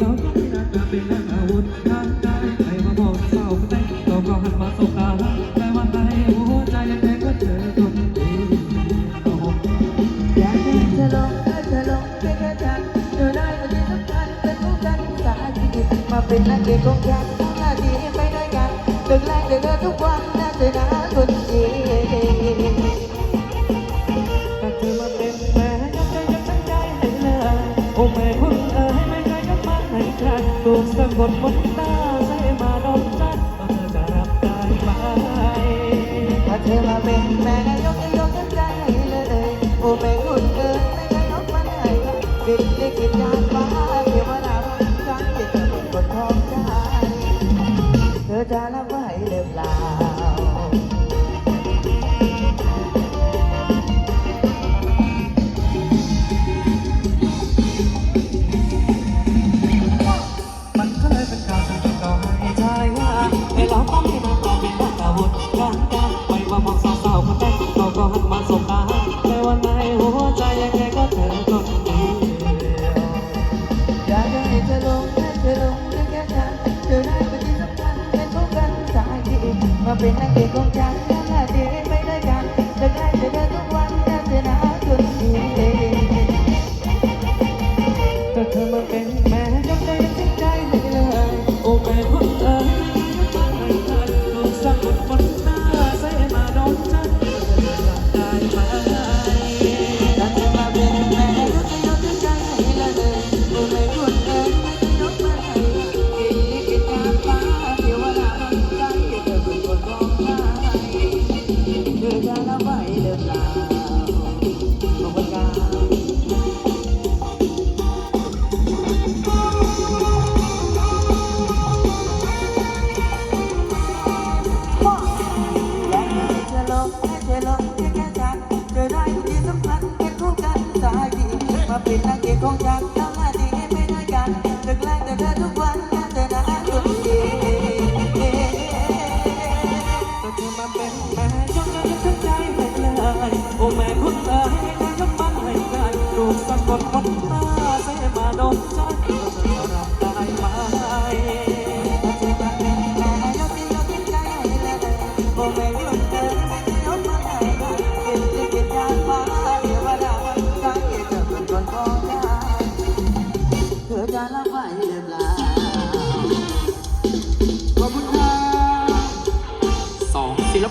เราต้องมีรักมาเป็นอาวุธทางกใครมาบอกเศร้าก็ได้เราก็หันมาสบตาแต่วันไหนหัวใจยังแดงก็เจอคนดีอยากให้เลองถ้าเธลองเป็นแค่ฉัเธอได้มาที่สำคัญเป็นผู้กันสาชีวิตมาเป็นนักเอกของแกนาที่ไปด้วยกันเดินแรงเดินทุกวันน่าจะได้ por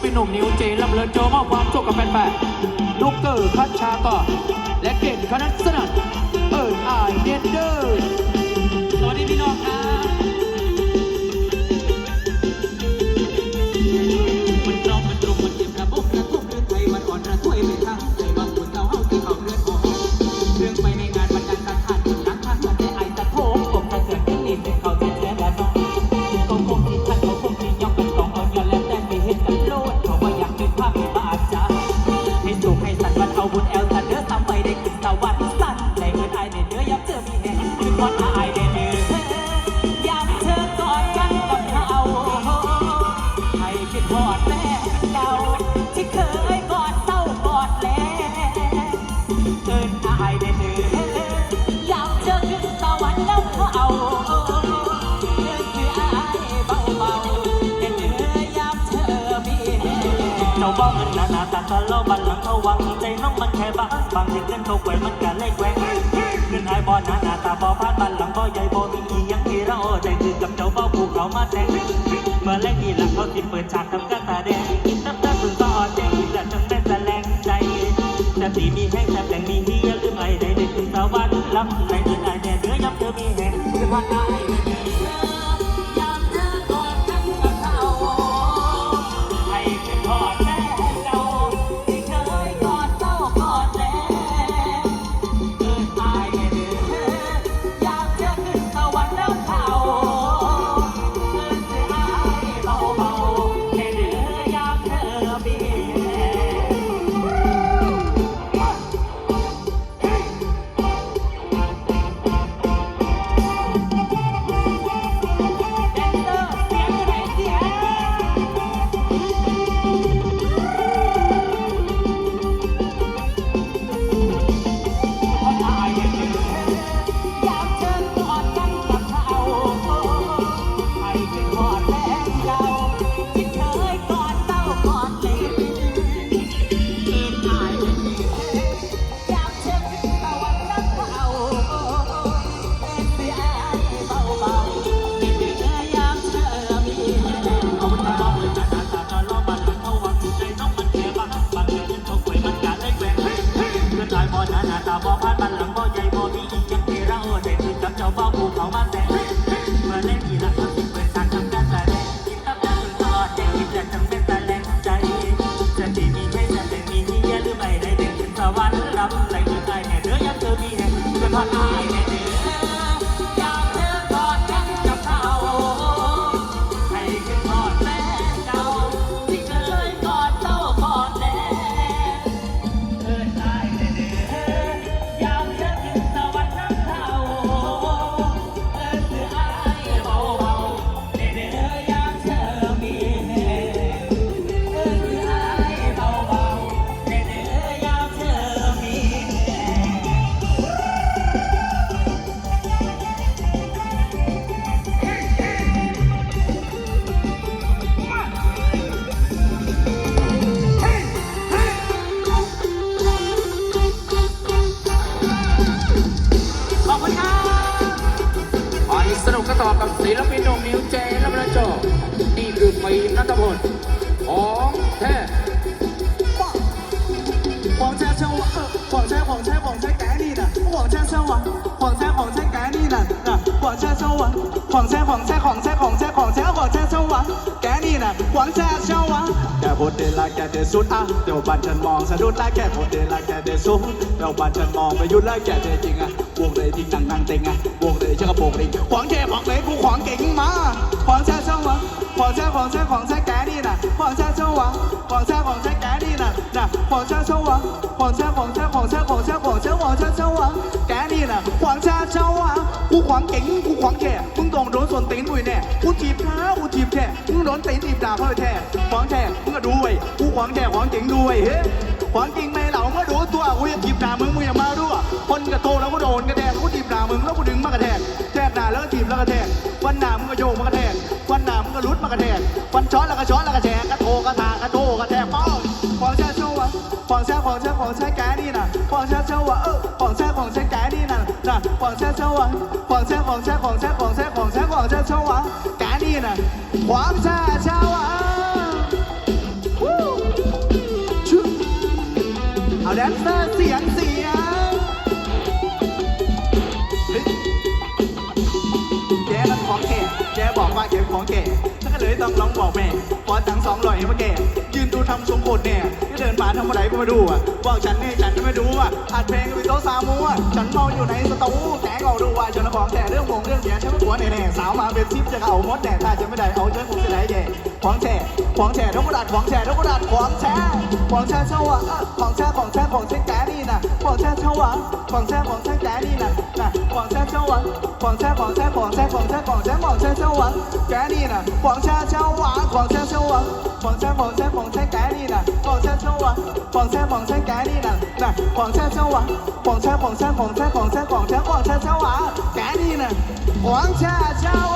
ปินหนุ่มนิวเจลำเลินโจมอบความโชคกับแฟนๆลูกเกอร์พัชชาต่อและเก่งคณะ อนอายเด่นยามเธอกอดกันกัเขาให้คิดหอดแม่เก่าที่เคยกอดเศร้ากอดแลเกินอายเด่นยามเธอขึ้นสวรรค์แล้วเขาเราบ้าเงินนานาตาคาเราบันหลังเขาวังใจน้องมันแค่บ้าบางทีเต้นเขาแหวมันกัเลยแหว มาเล่นี่ละเขาติดเปิดฉากทำกระตาแดง หรือไม่ได้เด็กขึ้นสวรรค์รับใจเธอไอ้แน่เธอยังเธอมีแห่งจะทอดอายแน่เด้ออย ต่อกับศิลปินหนุ่มนิวเจและประจบนี่คือปีนัทพลของแท้ 黄家châu啊，黄家黄家黄家改你的，黄家châu啊，黄家黄家改你的，啊，黄家州啊，黄家黄家黄家黄家黄家黄家州啊，改你的，黄家châu啊。แค่พูดเดละแค่เดสุดอ่ะเดี๋ยวบันฉันมองสะดุดละแค่พูดเดละแค่เดสุดเดี๋ยวบันฉันมองไปยุดละแค่เดจริงอ่ะ วงเลยทิ้งหนังหนังเต็งอะวงเลยเชื่อกระโปรงลิงขวางแค่ขวางเลยกูขวางเก่งมาขวางแช่เจ้าอะขวางแช่ขวางแช่ขวางแช่แกนี่น่ะขวางแช่เจ้าอะขวางแช่ขวางแช่แกนี่น่ะน่ะขวางแช่เจ้าอะขวางแช่ขวางแช่ขวางแช่ขวางแช่ขวางแช่ขวางแช่เจ้าอะแกนี่น่ะขวางแช่เจ้าอะกูขวางเก่งกูขวางแก่มึงต้องโดนส่วนตีนกูแน่กูจีบเท้ากูจีบแท้มึงโดนตีนจีบด่าเพื่อแท้ขวางแท้มึงก็ดูเว้ยกูขวางแท้ขวางเก่งดูเว้ยเฮ้ขวางเก่งไม่เหล่าก็ดูตัวกูจะจีบด่ามึง กระโตแล้วก็โดนกระแทกกูจีบด่ามึงแล้วกูดึงมากระแทกแทกด่าแล้วก็จีบแล้วก็แทกวันหนามึงก็โยกมากระแทกวันหนามึงก็รุดมากระแทกวันช้อนแล้วก็ช้อนแล้วก็แทกกระโถกระถากระโถกระแทกป้องขวางแช่เจ้าอะขวางแช่ขวางแช่ขวางแช่แกนี่น่ะขวางแช่เจ้าอะเออขวางแช่ขวางแช่แกนี่น่ะน่ะขวางแช่เจ้าอะขวางแช่ขวางแช่ขวางแช่ขวางแช่ขวางแช่ขวางแช่เจ้าอะแกนี่น่ะขวางแช่เจ้าอะวู้ชุเอาแดนเซอร์เสียงเสียง ของแก่แกบอกว่าแกของแก่ถ้าก็เลยต้องลองบอกแม่ขอตังสองร้อยให้มาแกยืนดูทำทรงโคตรแน่ที่เดินมาทำอะไรก็มาดูอะบอกฉันนี่ฉันก็ไม่ดูอะอัดเพลงกับโต๊ะสามูอะฉันเมาอยู่ในสตูแกก็ดูว่าฉันของแต่เรื่องวงเรื่องเสียฉันไม่กลัวแน่ๆสาวมาเป็นซิปจะเอามดแน่ถ้าจะไม่ได้เอาเชิญผมจะได้แย่ของแช่ของแช่ทุกกระดาษของแช่ทุกกระดาษของแช่ของแช่เช่าอะของแช่ของแช่ของแช่แกนี่น่ะของแช่เช่าอะของแช่ของแช่แกนี่นะ น่ะของแช่เช่าอะของแช่ของแช่ของแช่ของแช่ของแช่ของแช่เช่าอะแกนี่น่ะของแช่เช่าอะของแช่เช่าอะขอ